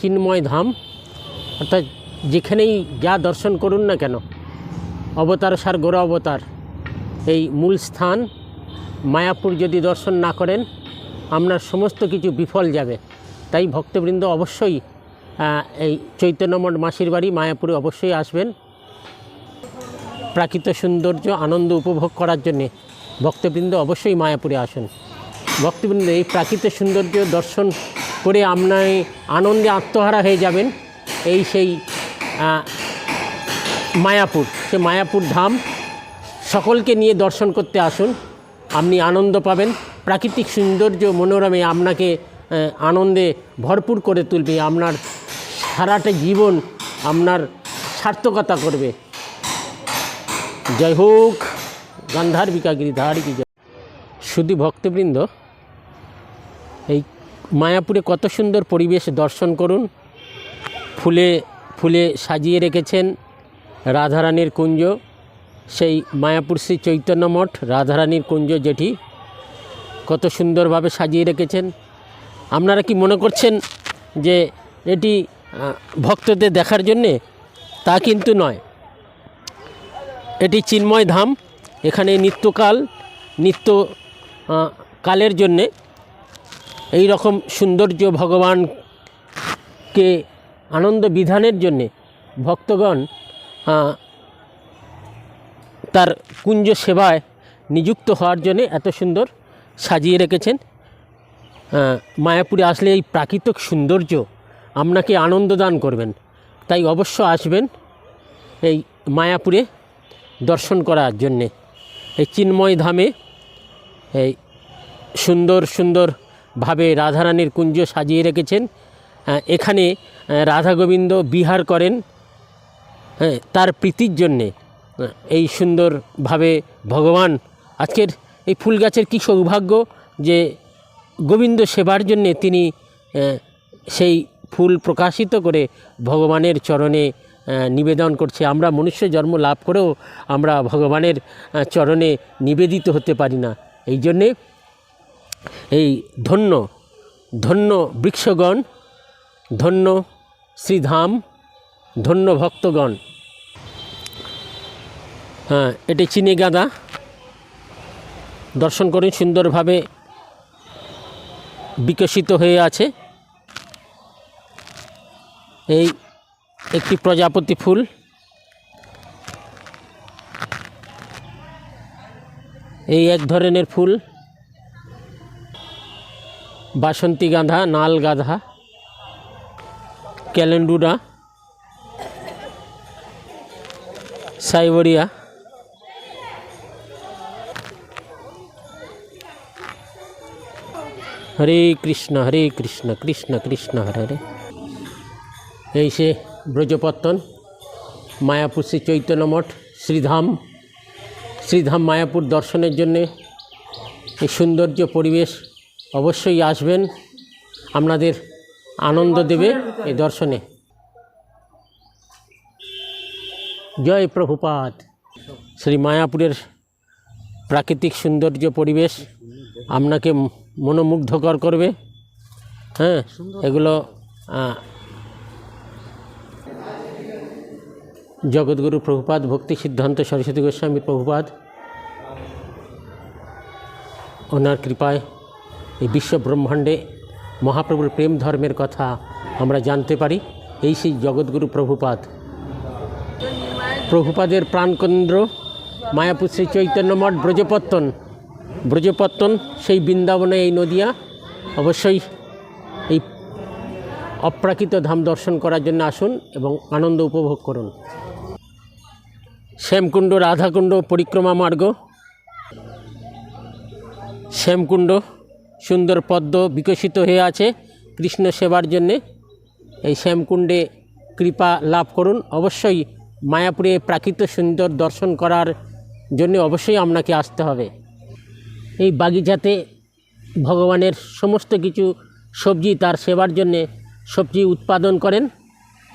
চিন্ময় ধাম, অর্থাৎ যেখানেই যা দর্শন করুন না কেন, অবতার সার গোড়া অবতার, এই মূল স্থান, মায়াপুর যদি দর্শন না করেন, আপনার সমস্ত কিছু বিফল যাবে। তাই ভক্তবৃন্দ অবশ্যই এই চৈতন্যমঠ মাসির বাড়ি মায়াপুরে অবশ্যই আসবেন। প্রাকৃতিক সৌন্দর্য, আনন্দ উপভোগ করার জন্যে ভক্তবৃন্দ অবশ্যই মায়াপুরে আসুন। ভক্তবৃন্দ, এই প্রাকৃতিক সৌন্দর্য দর্শন করে আপনার আনন্দে আত্মহারা হয়ে যাবেন এই সেই মায়াপুর সে মায়াপুর ধাম। সকলকে নিয়ে দর্শন করতে আসুন। আপনি আনন্দ পাবেন। প্রাকৃতিক সৌন্দর্য, মনোরমে আপনাকে আনন্দে ভরপুর করে তুলবে। আপনার সারাটা জীবন আপনার সার্থকতা করবে। জয় হোক। গান্ধার্বিকা গিরিধার কি শুধু ভক্তবৃন্দ, এই মায়াপুরে কত সুন্দর পরিবেশ দর্শন করুন। ফুলে ফুলে সাজিয়ে রেখেছেন রাধারানীর কুঞ্জ। সেই মায়াপুর শ্রী চৈতন্য মঠ, রাধারানীর কুঞ্জ যেটি কত সুন্দরভাবে সাজিয়ে রেখেছেন। আপনারা কি মনে করছেন যে এটি ভক্তদের দেখার জন্যে? তা কিন্তু নয়। এটি চিন্ময় ধাম, এখানে নিত্যকাল, নিত্য কালের জন্যে এই রকম সৌন্দর্য ভগবানকে আনন্দ বিধানের জন্যে ভক্তগণ তার কুঞ্জ সেবায় নিযুক্ত হওয়ার জন্যে এত সুন্দর সাজিয়ে রেখেছেন। মায়াপুরে আসলে এই প্রাকৃতিক সৌন্দর্য আপনাকে আনন্দ দান করবেন। তাই অবশ্য আসবেন এই মায়াপুরে দর্শন করার জন্যে। এই চিন্ময় ধামে এই সুন্দর সুন্দর সুন্দরভাবে রাধারানীর কুঞ্জ সাজিয়ে রেখেছেন। এখানে রাধা গোবিন্দ বিহার করেন হ্যাঁ তার প্রীতির জন্যে। এই সুন্দরভাবে ভগবান, আজকের এই ফুল গাছের কী সৌভাগ্য যে গোবিন্দ সেবার জন্যে তিনি সেই ফুল প্রকাশিত করে ভগবানের চরণে নিবেদন করছে। আমরা মনুষ্য জন্ম লাভ করেও আমরা ভগবানের চরণে নিবেদিত হতে পারি না। এই জন্যে এই ধন্য ধন্য বৃক্ষগণ, ধন্য শ্রীধাম, ধন্য ভক্তগণ। হ্যাঁ এটি চিনে গাঁদা। দর্শন করুন, সুন্দরভাবে বিকশিত হয়ে আছে। এই একটি প্রজাপতি ফুল। এই এক ধরনের ফুল। বাসন্তী গাঁধা, নাল গাঁধা ক্যালেন্ডুরা সাইবরিয়া। হরে কৃষ্ণ হরে কৃষ্ণ কৃষ্ণ কৃষ্ণ, হরে হরে। এই সে ব্রজপত্তন, মায়াপুর শ্রী চৈতন্য মঠ, শ্রীধাম শ্রীধাম মায়াপুর দর্শনের জন্যে এই সৌন্দর্য পরিবেশ অবশ্যই আসবেন। আপনাদের আনন্দ দেবে এই দর্শনে। জয় প্রভুপাত শ্রী মায়াপুরের প্রাকৃতিক সৌন্দর্য পরিবেশ আপনাকে মনোমুগ্ধকর করবে। হ্যাঁ এগুলো জগৎগুরু প্রভুপাদ, ভক্তি সিদ্ধান্ত সরস্বতী গোস্বামী প্রভুপাত ওনার কৃপায় এই বিশ্ব ব্রহ্মাণ্ডে মহাপ্রভুর প্রেম ধর্মের কথা আমরা জানতে পারি। এই সেই জগৎগুরু প্রভুপাদ। প্রভুপাদের প্রাণকেন্দ্র মায়াপুর শ্রী চৈতন্য মঠ ব্রজপত্তন। ব্রজপত্তন সেই বৃন্দাবনে এই নদিয়া অবশ্যই এই অপ্রাকৃত ধাম দর্শন করার জন্য আসুন এবং আনন্দ উপভোগ করুন। শ্যামকুণ্ড, রাধাকুণ্ড, পরিক্রমা মার্গ। শ্যামকুণ্ড সুন্দর পদ্ম বিকশিত হয়ে আছে। কৃষ্ণ সেবার জন্যে এই শ্যামকুণ্ডে কৃপা লাভ করুন। অবশ্যই মায়াপুরে প্রাকৃতিক সুন্দর দর্শন করার জন্য অবশ্যই আপনাকে আসতে হবে। এই বাগিচাতে ভগবানের সমস্ত কিছু সবজি তার সেবার জন্যে সবজি উৎপাদন করেন।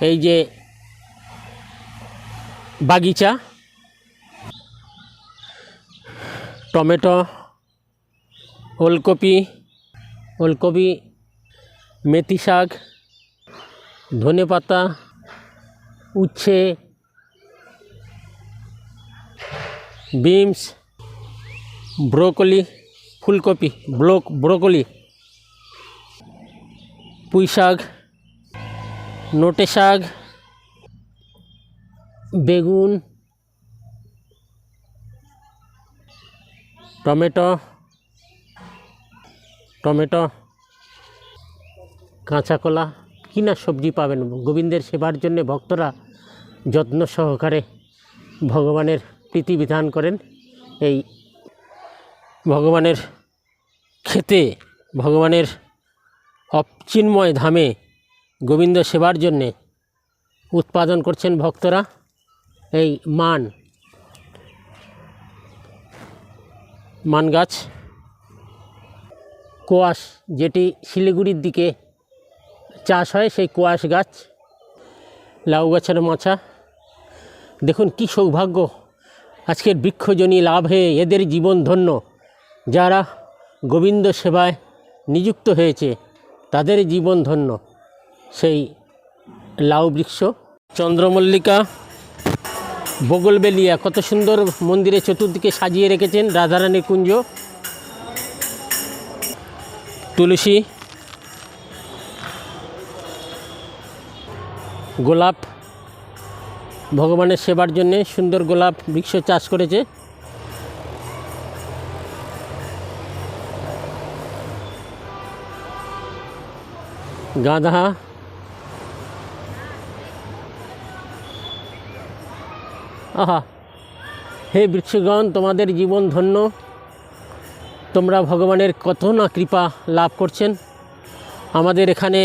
এই যে বাগিচা, টমেটো, ওলকপি ওলকপি মেথি শাক, ধনে পাতা, উচ্ছে বিমস ব্রোকলি, ফুলকপি ব্লক ব্রোকলি, পুঁই শাক, নোটে শাক, বেগুন, টমেটো টমেটো কাঁচা কলা কিনা সবজি পাবেন। গোবিন্দের সেবার জন্য ভক্তরা যত্ন সহকারে ভগবানের প্রীতি বিধান করেন। এই ভগবানের খেতে, ভগবানের অপচিন্ময় ধামে গোবিন্দ সেবার জন্যে উৎপাদন করছেন ভক্তরা। এই মান মান গাছ কোয়াশ যেটি শিলিগুড়ির দিকে চাষ হয়, সেই কোয়াশ গাছ, লাউ গাছের মাছা। দেখুন কি সৌভাগ্য, আজকের বৃক্ষজনী লাভ এদের জীবন ধন্য। যারা গোবিন্দ সেবায় নিযুক্ত হয়েছে, তাদের জীবন ধন্য। সেই লাউ বৃক্ষ, চন্দ্রমল্লিকা, বগলবেলিয়া, কত সুন্দর মন্দিরে চতুর্দিকে সাজিয়ে রেখেছেন রাধারানী কুঞ্জ। তুলসী, গোলাপ, ভগবানের সেবার জন্যে সুন্দর গোলাপ বৃক্ষ চাষ করেছে। গাঁদা, আহা, হে বৃক্ষগণ, তোমাদের জীবন ধন্য। তোমরা ভগবানের কত না কৃপা লাভ করছেন? আমাদের এখানে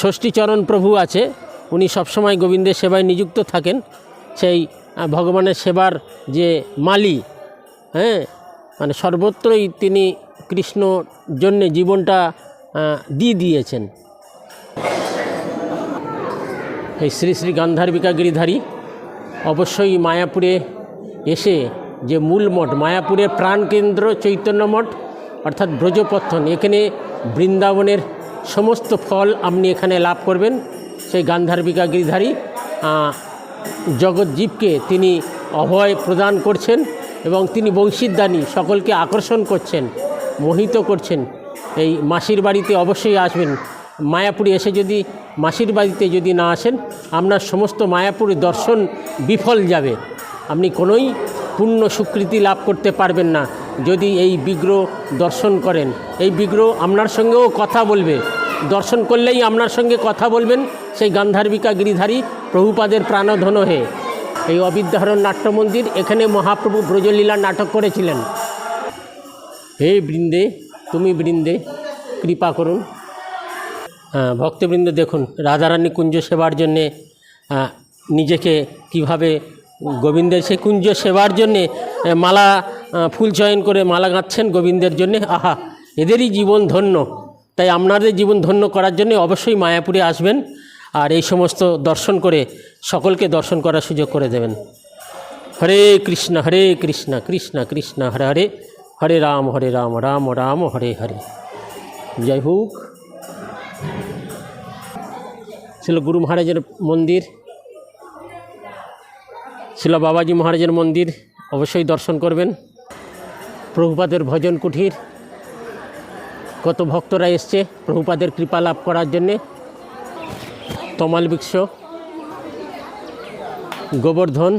ষষ্ঠীচরণ প্রভু আছে। উনি সবসময় গোবিন্দের সেবায় নিযুক্ত থাকেন। সেই ভগবানের সেবার যে মালি হ্যাঁ মানে সর্বত্রই তিনি কৃষ্ণ জন্যে জীবনটা দিয়ে দিয়েছেন। এই শ্রী শ্রী গান্ধার্বিকা গিরিধারী অবশ্যই মায়াপুরে এসে যে মূল মঠ, মায়াপুরের প্রাণকেন্দ্র চৈতন্য মঠ, অর্থাৎ ব্রজপত্থন। এখানে বৃন্দাবনের সমস্ত ফল আপনি এখানে লাভ করবেন। সেই গান্ধার্বিকা গিরিধারী জগৎজীবকে তিনি অভয় প্রদান করছেন এবং তিনি বংশীদানী, সকলকে আকর্ষণ করছেন, মোহিত করছেন। এই মাসির বাড়িতে অবশ্যই আসবেন। মায়াপুরে এসে যদি মাসির বাড়িতে যদি না আসেন, আপনার সমস্ত মায়াপুর দর্শন বিফল যাবে। আপনি কোনোই পূর্ণ স্বীকৃতি লাভ করতে পারবেন না। যদি এই বিগ্রহ দর্শন করেন, এই বিগ্রহ আপনার সঙ্গেও কথা বলবে। দর্শন করলেই আপনার সঙ্গে কথা বলবেন সেই গান্ধার্বিকা গিরিধারী প্রভুপাদের প্রাণধন হয়ে। এই অবিদ্যাহরণ নাট্য মন্দির এখানে মহাপ্রভু ব্রজলীলা নাটক করেছিলেন। হে বৃন্দে, তুমি বৃন্দে, কৃপা করুন। ভক্তবৃন্দ দেখুন, রাধারানী কুঞ্জ সেবার জন্যে নিজেকে কীভাবে গোবিন্দের সেই কুঞ্জ সেবার জন্যে মালা ফুল চয়ন করে মালা গাঁথছেন গোবিন্দের জন্যে। আহা, এদেরই জীবন ধন্য। তাই আপনাদের জীবন ধন্য করার জন্য অবশ্যই মায়াপুরে আসবেন আর এই সমস্ত দর্শন করে সকলকে দর্শন করার সুযোগ করে দেবেন। হরে কৃষ্ণ হরে কৃষ্ণ কৃষ্ণ কৃষ্ণ, হরে হরে। হরে রাম হরে রাম রাম রাম, হরে হরে। জয় হোক। ছিল গুরু মহারাজের মন্দির। ছিল বাবাজি মহারাজের মন্দির অবশ্যই দর্শন করবেন। প্রভুপাদের ভজন কুঠির, কত ভক্তরা এসছে প্রভুপাদের কৃপা লাভ করার জন্যে। তমাল বৃক্ষ গোবর্ধন,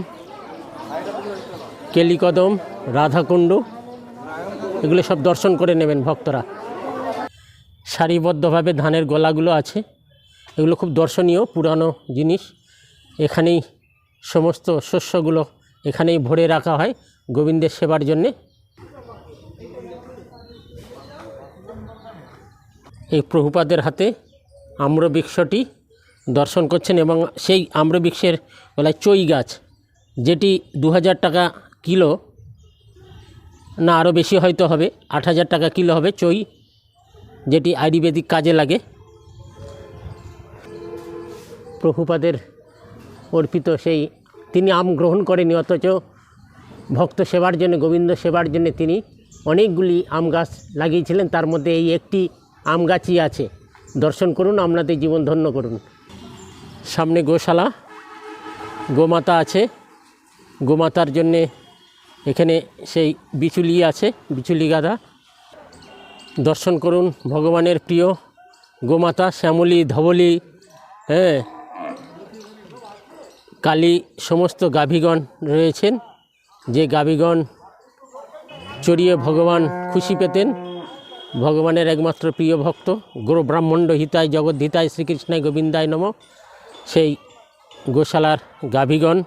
কেলিকদম, রাধাকুণ্ড, এগুলো সব দর্শন করে নেবেন ভক্তরা। সারিবদ্ধভাবে ধানের গলাগুলো আছে, এগুলো খুব দর্শনীয়, পুরানো জিনিস। এখানেই সমস্ত শস্যগুলো এখানেই ভরে রাখা হয় গোবিন্দের সেবার জন্যে। এই প্রভুপাদের হাতে আম্রবৃক্ষটি দর্শন করছেন এবং সেই আম্রবৃক্ষের গলায় চই গাছ, যেটি দু হাজার টাকা কিলো, না আরও বেশি হয়তো হবে আট হাজার টাকা কিলো হবে চই, যেটি আয়ুর্বেদিক কাজে লাগে। প্রভুপাদের অর্পিত সেই তিনি আম গ্রহণ করেনি, অথচ ভক্ত সেবার জন্য, গোবিন্দ সেবার জন্য তিনি অনেকগুলি আম গাছ লাগিয়েছিলেন। তার মধ্যে এই একটি আম গাছই আছে। দর্শন করুন, আপনাদের জীবন ধন্য করুন। সামনে গোশালা, গোমাতা আছে। গোমাতার জন্যে এখানে সেই বিচুলি আছে, বিচুলি গাদা দর্শন করুন, ভগবানের প্রিয় গোমাতা, শ্যামলী, ধবলি হ্যাঁ কালী সমস্ত গাভীগণ রয়েছেন। যে গাভীগণ চড়িয়ে ভগবান খুশি পেতেন, ভগবানের একমাত্র প্রিয় ভক্ত গুরু ব্রাহ্মণ্ড হিতায়, জগৎ হিতায়, শ্রীকৃষ্ণায়, গোবিন্দায় নম। সেই গোশালার গাভীগণ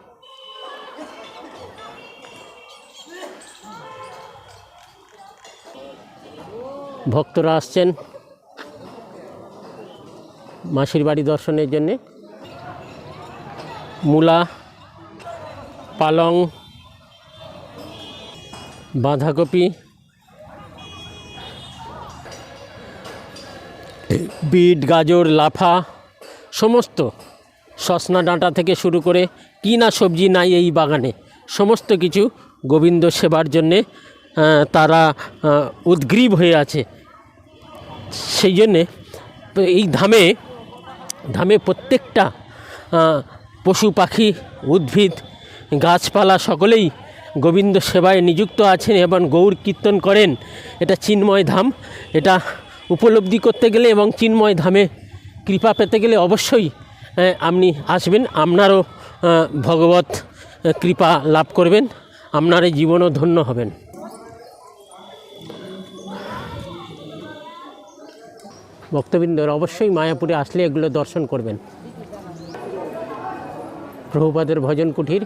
ভক্তরা আসছেন মাসির বাড়ি দর্শনের জন্যে। মূলা, পালং, বাঁধাকপি, বিট, গাজর, লাফা, সমস্ত সসনা ডাঁটা থেকে শুরু করে কি না সবজি নাই এই বাগানে, সমস্ত কিছু গোবিন্দ সেবার জন্যে তারা উদ্গ্রীব হয়ে আছে। সেই জন্যে এই ধামে ধামে প্রত্যেকটা পশু পাখি, উদ্ভিদ, গাছপালা সকলেই গোবিন্দ সেবায় নিযুক্ত আছেন এবং গৌর কীর্তন করেন। এটা চিন্ময় ধাম। এটা উপলব্ধি করতে গেলে এবং চিন্ময় ধামে কৃপা পেতে গেলে অবশ্যই আপনি আসবেন। আপনারও ভগবত কৃপা লাভ করবেন। আপনার এই জীবনও ধন্য হবেন। ভক্তবৃন্দর অবশ্যই মায়াপুরে আসলে এগুলো দর্শন করবেন। প্রভুপাদের ভজন কুঠির